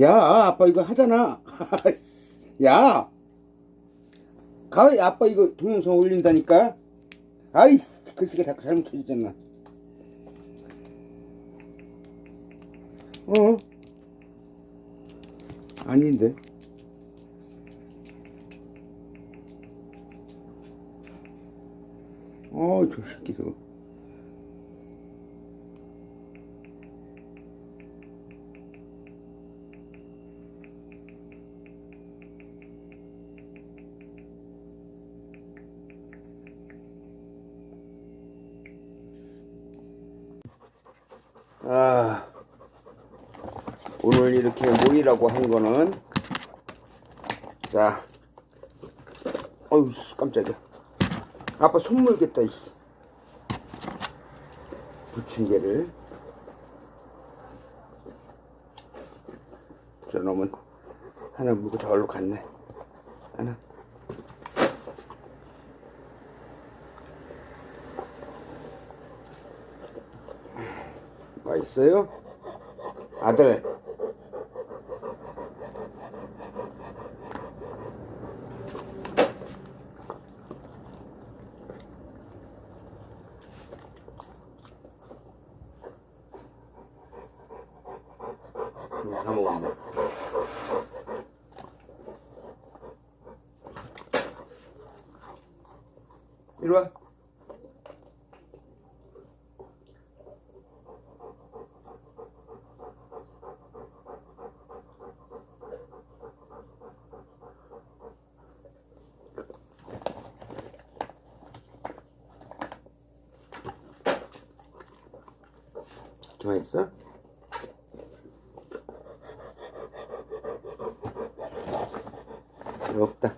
야, 아빠 이거 하잖아. 야, 가, 아빠 이거 동영상 올린다니까. 아이, 글씨가 자꾸 잘못 쳐지잖아. 어? 아닌데. 어, 저 새끼 저거. 아, 오늘 이렇게 모이라고 한 거는, 자, 어휴, 씨, 깜짝이야. 아빠 손 물겠다, 이씨. 부침개를. 저놈은 하나 물고 저기로 갔네. 하나. 있어요? 아들. 음, 다 먹었네. 이리 와. 맛있어? 없다.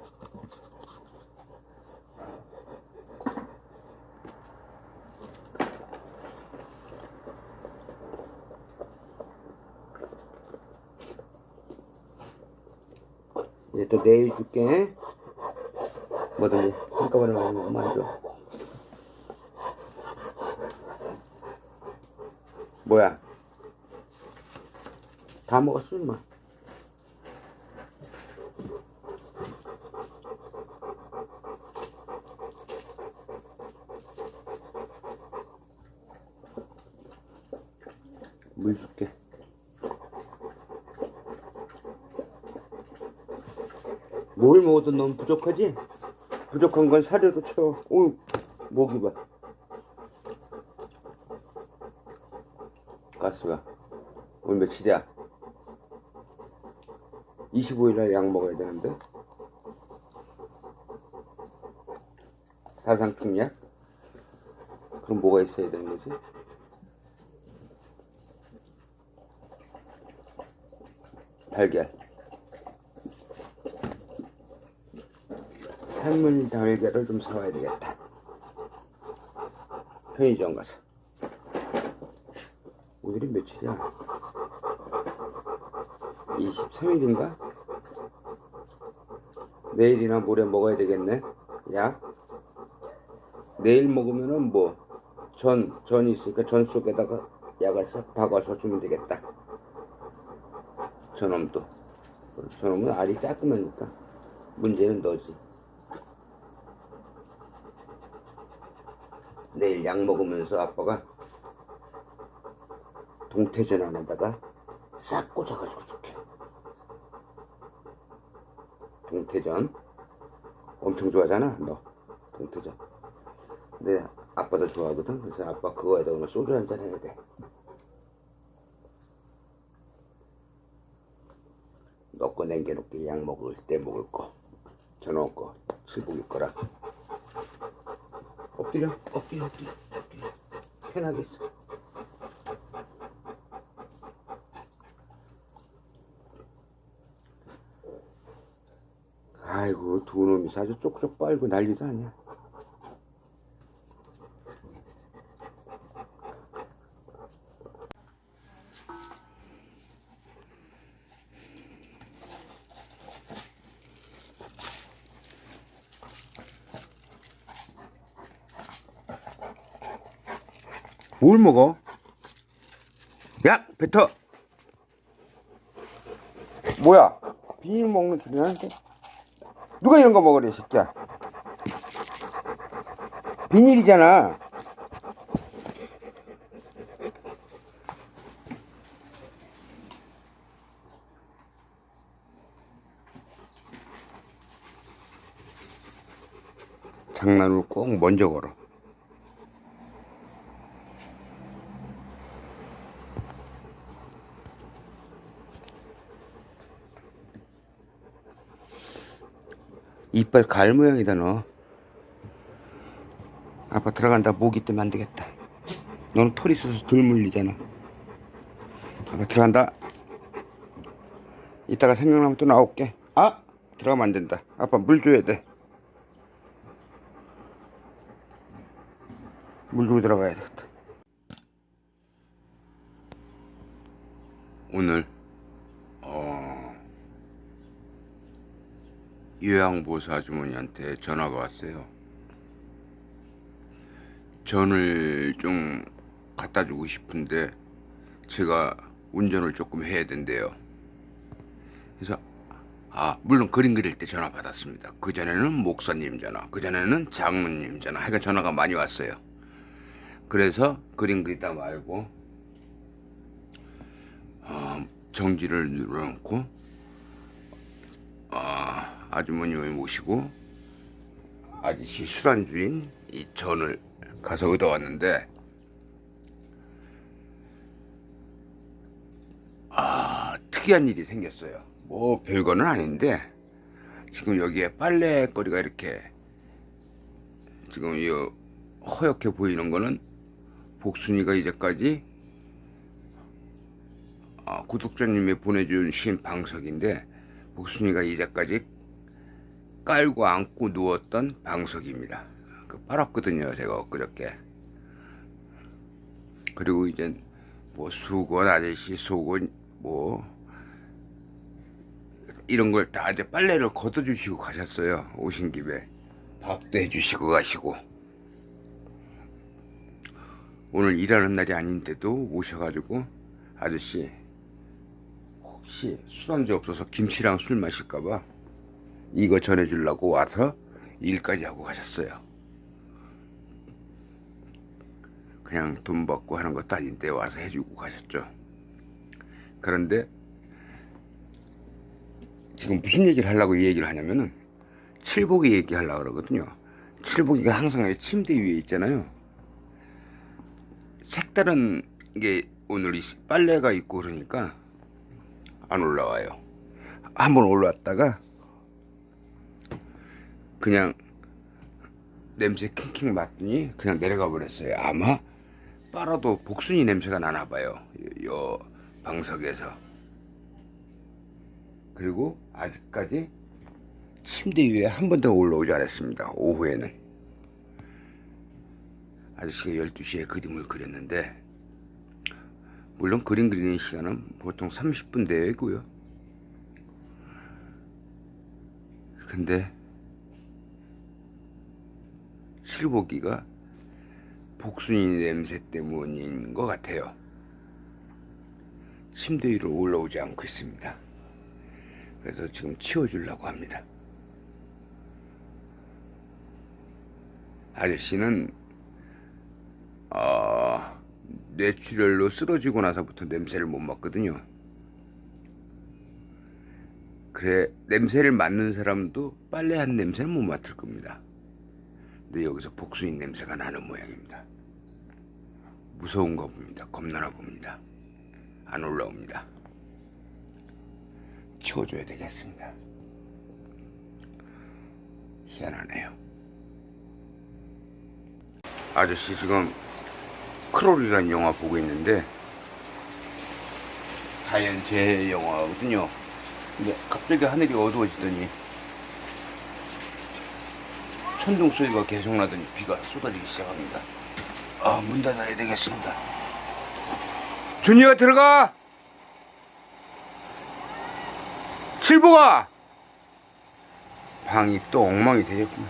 이제 또 내일 줄게. 뭐든지 한꺼번에 많이 먹으면 안 줘. 뭐야? 다 먹었어, 임마. 물 줄게. 뭘 먹어도 너무 부족하지? 부족한 건 사료로 채워. 오, 목이 봐. 가스가. 오늘 며칠이야? 25일날 약 먹어야 되는데. 사상충약? 그럼 뭐가 있어야 되는 거지? 달걀. 삶은 달걀을 좀 사와야 되겠다. 편의점 가서. 오늘이 며칠이야? 23일인가? 내일이나 모레 먹어야 되겠네. 약. 내일 먹으면은 뭐, 전, 전이 있으니까 전 속에다가 약을 싹 박아서 주면 되겠다. 저놈도. 저놈은 알이 작으니까. 문제는 너지. 내일 약 먹으면서 아빠가 동태전 안에다가 싹 꽂아가지고 줄게. 동태전. 엄청 좋아하잖아, 너. 동태전. 근데 아빠도 좋아하거든. 그래서 아빠 그거에다 오늘 소주 한 잔 해야 돼. 넣고 남겨놓게 약 먹을 때 먹을 거. 저녁 거. 칠복일 거라. 엎드려, 엎드려, 엎드려, 엎드려. 편하게 있어. 아이고, 두 놈이 아주 쪽쪽 빨고 난리도 아니야. 뭘 먹어? 야, 뱉어. 뭐야? 비닐 먹는 나는데? 누가 이런 거 먹으래, 이 새끼야? 비닐이잖아. 장난을 꼭 먼저 걸어. 이빨 갈 모양이다 너. 아빠 들어간다 모기 때문에 안 되겠다. 너는 털 있어서 덜 물리잖아. 아빠 들어간다. 이따가 생각나면 또 나올게. 아 들어가면 안 된다. 아빠 물 줘야 돼. 물 주고 들어가야 되겠다. 오늘 요양보호사 아주머니한테 전화가 왔어요. 전을 좀 갖다 주고 싶은데 제가 운전을 조금 해야 된대요. 그래서 아 물론 그림 그릴 때 전화 받았습니다. 그 전에는 목사님 전화, 그 전에는 장로님 전화, 하여간 전화가 많이 왔어요. 그래서 그림 그리다 말고 어, 정지를 눌러놓고 아, 아주머님을 모시고 아저씨 술안주인 이 전을 가서 얻어왔는데 아 특이한 일이 생겼어요. 뭐 별거는 아닌데 지금 여기에 빨래거리가 이렇게 지금 이 허옇게 보이는 거는 복순이가 이제까지 아, 구독자님이 보내준 신 방석인데 복순이가 이제까지 깔고 안고 누웠던 방석입니다. 그 팔았거든요, 제가 엊그저께. 그리고 이제 뭐 수건 아저씨 속옷 뭐 이런 걸 다 이제 빨래를 걷어주시고 가셨어요. 오신 김에 밥도 해주시고 가시고 오늘 일하는 날이 아닌데도 오셔가지고 아저씨 혹시 술안주 없어서 김치랑 술 마실까봐 이거 전해주려고 와서 일까지 하고 가셨어요. 그냥 돈 받고 하는 것도 아닌데 와서 해주고 가셨죠. 그런데 지금 무슨 얘기를 하려고 이 얘기를 하냐면은 칠복이 얘기하려고 그러거든요. 칠복이가 항상 침대 위에 있잖아요. 색다른 게 오늘 이 빨래가 있고 그러니까 안 올라와요. 한번 올라왔다가 그냥 냄새 킹킹 맡더니 그냥 내려가 버렸어요. 아마 빨아도 복순이 냄새가 나나 봐요. 요, 요 방석에서. 그리고 아직까지 침대 위에 한 번도 올라오지 않았습니다. 오후에는. 아저씨가 12시에 그림을 그렸는데 물론 그림 그리는 시간은 보통 30분 내외고요. 근데 칠보기가 복순이 냄새 때문인 것 같아요. 침대 위로 올라오지 않고 있습니다. 그래서 지금 치워주려고 합니다. 아저씨는 어, 뇌출혈로 쓰러지고 나서부터 냄새를 못 맡거든요. 그래 냄새를 맡는 사람도 빨래한 냄새는 못 맡을 겁니다. 근데 여기서 복수인 냄새가 나는 모양입니다. 무서운가 봅니다. 겁나나 봅니다. 안 올라옵니다. 치워줘야 되겠습니다. 희한하네요. 아저씨 지금 크롤이라는 영화 보고 있는데 자연재해 영화거든요. 근데 갑자기 하늘이 어두워지더니 천둥 소리가 계속 나더니 비가 쏟아지기 시작합니다. 아, 문 닫아야 되겠습니다. 준이가 들어가! 칠보가! 방이 또 엉망이 되겠구나.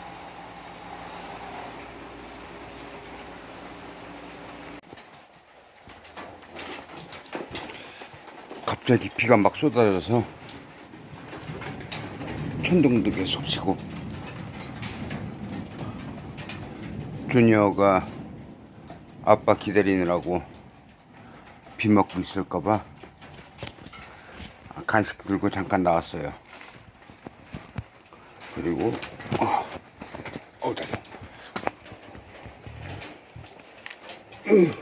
갑자기 비가 막 쏟아져서 천둥도 계속 치고 조녀가 아빠 기다리느라고 비 먹고 있을까봐 간식 들고 잠깐 나왔어요. 그리고 어, 어, 다리. 음.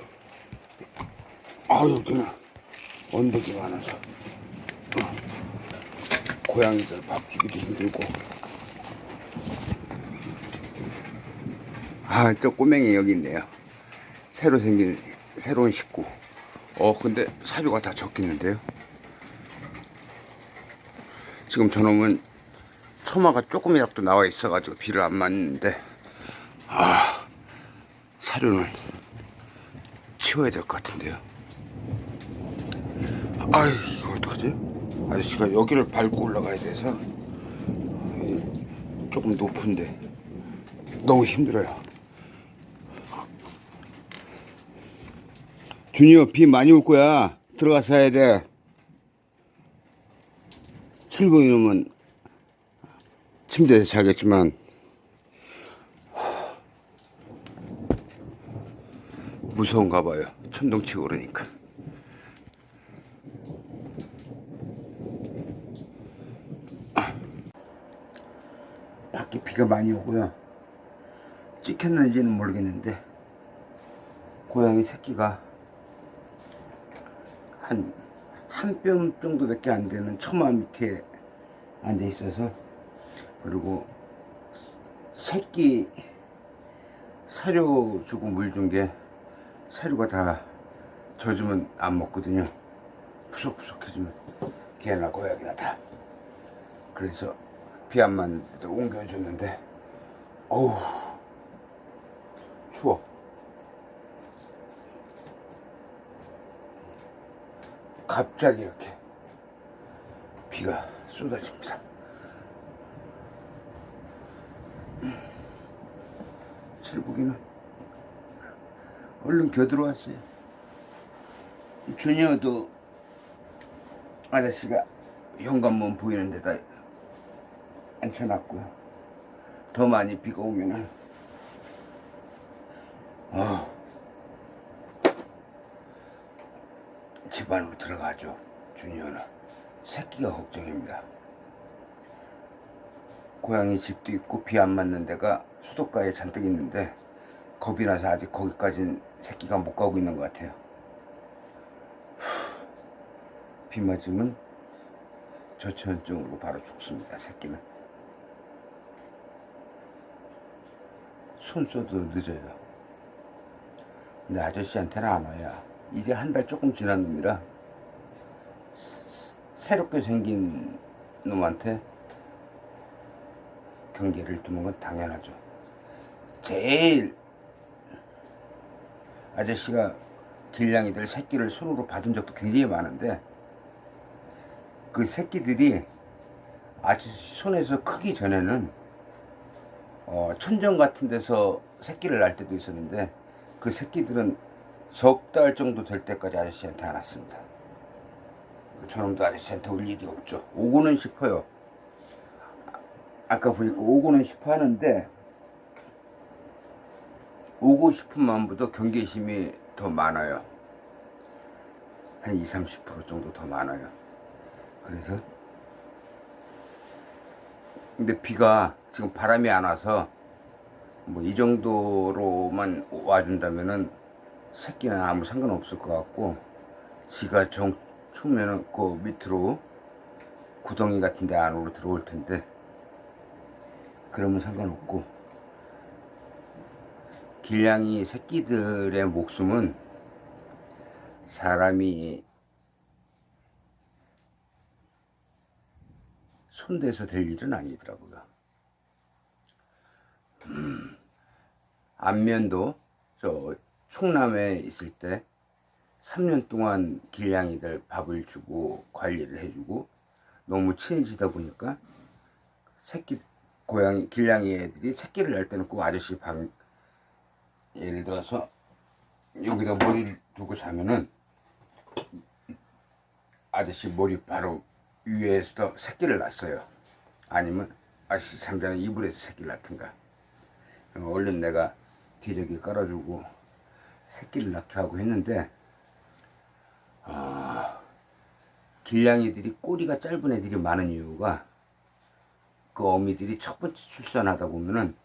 아 여기는 언덕이 많아서 어, 고양이들 밥 주기도 힘들고 아저 꼬맹이 여기 있네요. 새로 생긴 새로운 식구. 어 근데 사료가 다 적겠는데요? 지금 저놈은 처마가 조금이라도 나와 있어가지고 비를 안 맞는데 아 사료는 치워야 될 것 같은데요? 아이 이거 어떡하지? 아저씨가 여기를 밟고 올라가야 돼서 이, 조금 높은데 너무 힘들어요 준이요 비 많이 올 거야. 들어가서 해야 돼. 칠봉이 놈은 침대에서 자겠지만. 무서운가 봐요. 천둥치고 그러니까. 밖에 비가 많이 오고요. 찍혔는지는 모르겠는데 고양이 새끼가 한 한 뼘 정도밖에 안 되는 처마 밑에 앉아 있어서 그리고 새끼 사료 주고 물 준 게 사료가 다 젖으면 안 먹거든요. 푸석푸석해지면 개나 고양이나 다. 그래서 비안 맞는 데도 옮겨줬는데 어우 추워. 갑자기 이렇게 비가 쏟아집니다. 칠북이는 얼른 겨들어왔어요. 준이어도 아저씨가 현관문 보이는 데다 앉혀놨고요. 더 많이 비가 오면은 어, 집 안으로 들어가죠. 준이어는 새끼가 걱정입니다. 고양이 집도 있고 비 안 맞는 데가 수도가에 잔뜩 있는데 겁이 나서 아직 거기까진 새끼가 못 가고 있는 것 같아요. 후, 비 맞으면 저체온증으로 바로 죽습니다. 새끼는. 손 써도 늦어요. 근데 아저씨한테는 안 와야. 이제 한 달 조금 지난 놈이라 새롭게 생긴 놈한테 경계를 두는 건 당연하죠. 제일 아저씨가 길냥이들 새끼를 손으로 받은 적도 굉장히 많은데 그 새끼들이 아저씨 손에서 크기 전에는 어, 춘정 같은 데서 새끼를 낳을 때도 있었는데 그 새끼들은 석 달 정도 될 때까지 아저씨한테 안 왔습니다. 저놈도 아저씨한테 올 일이 없죠. 오고는 싶어요. 아까 보니까 오고는 싶어 하는데 오고 싶은 마음보다 경계심이 더 많아요. 한 20, 30% 정도 더 많아요. 그래서 근데 비가 지금 바람이 안 와서 뭐 이 정도로만 와준다면은 새끼는 아무 상관없을 것 같고 지가 정 추면은 그 밑으로 구덩이 같은 데 안으로 들어올 텐데 그러면 상관없고 길냥이 새끼들의 목숨은 사람이 손대서 될 일은 아니더라고요. 음, 안면도 저 충남에 있을 때 3년 동안 길냥이들 밥을 주고 관리를 해주고 너무 친해지다 보니까 새끼 고양이 길냥이 애들이 새끼를 낼 때는 꼭 아저씨 방 예를 들어서 여기다 머리를 두고 자면은 아저씨 머리 바로 위에서 새끼를 낳았어요. 아니면 아씨 잠자는 이불에서 새끼를 낳든가 얼른 내가 뒤적이 깔아주고 새끼를 낳게 하고 했는데 아, 길냥이들이 꼬리가 짧은 애들이 많은 이유가 그 어미들이 첫 번째 출산하다 보면은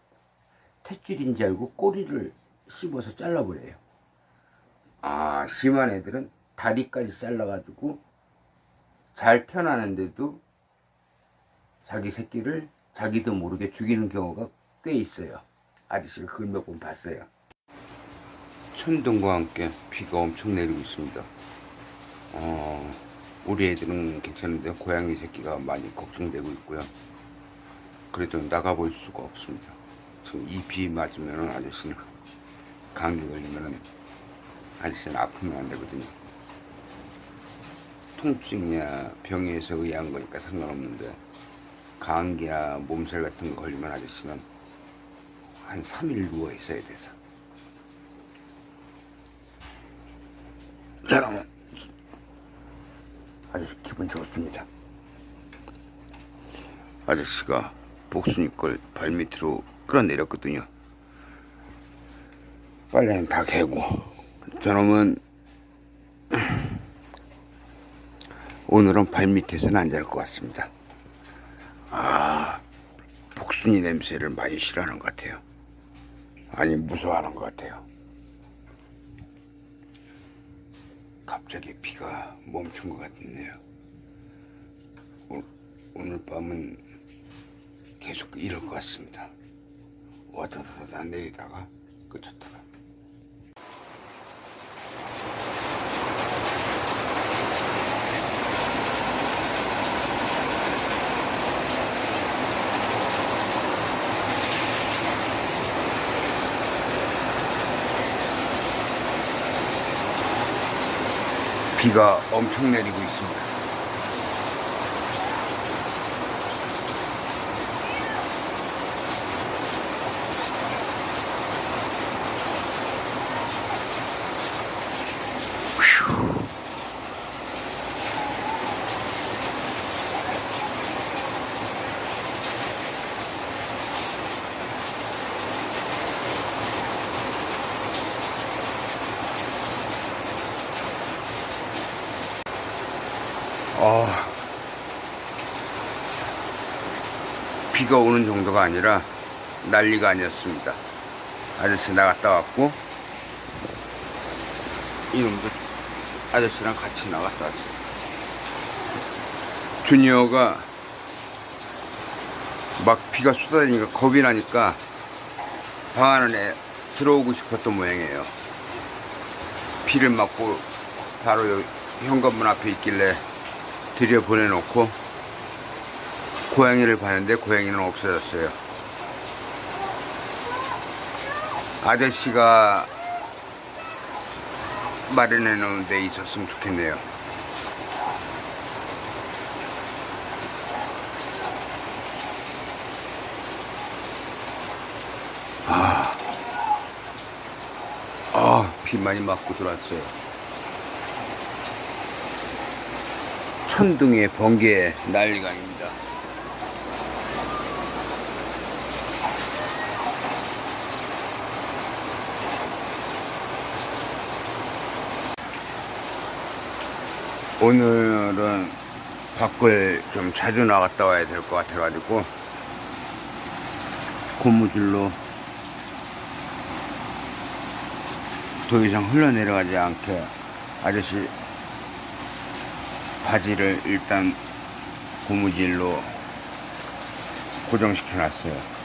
탯줄인지 알고 꼬리를 씹어서 잘라버려요. 아, 심한 애들은 다리까지 잘라가지고 잘 태어나는데도 자기 새끼를 자기도 모르게 죽이는 경우가 꽤 있어요. 아저씨가 그걸 몇 번 봤어요. 천둥과 함께 비가 엄청 내리고 있습니다. 어, 우리 애들은 괜찮은데 고양이 새끼가 많이 걱정되고 있고요. 그래도 나가볼 수가 없습니다. 지금 이 비 맞으면 아저씨는 감기 걸리면 아저씨는 아프면 안 되거든요. 통증이야 병에서 의한 거니까 상관없는데 감기나 몸살 같은 거 걸리면 아저씨는 한 3일 누워 있어야 돼서. 자, 그러면 아저씨 기분 좋습니다. 아저씨가 복순이 걸 발밑으로 끌어내렸거든요. 빨래는 다 개고 저놈은 오늘은 발밑에서는 안 잘 것 같습니다. 아, 복순이 냄새를 많이 싫어하는 것 같아요. 아니 무서워하는 것 같아요. 갑자기 비가 멈춘 것 같네요. 오, 오늘 밤은 계속 이럴 것 같습니다. 왔다 갔다 내리다가 그쳤다가. 비가 엄청 내리고 있습니다. 아, 비가 오는 정도가 아니라 난리가 아니었습니다. 아저씨 나갔다 왔고, 이놈도 아저씨랑 같이 나갔다 왔어요. 주니어가 막 비가 쏟아지니까 겁이 나니까 방 안에 들어오고 싶었던 모양이에요. 비를 맞고 바로 현관문 앞에 있길래 들여 보내놓고 고양이를 봤는데 고양이는 없어졌어요. 아저씨가 마련해 놓은 데 있었으면 좋겠네요. 아, 아, 비 많이 맞고 들어왔어요. 번개에 난리가 아닙니다. 오늘은 밖을 좀 자주 나갔다 와야 될 것 같아가지고 고무줄로 더 이상 흘러내려가지 않게 아저씨 바지를 일단 고무줄로 고정시켜 놨어요.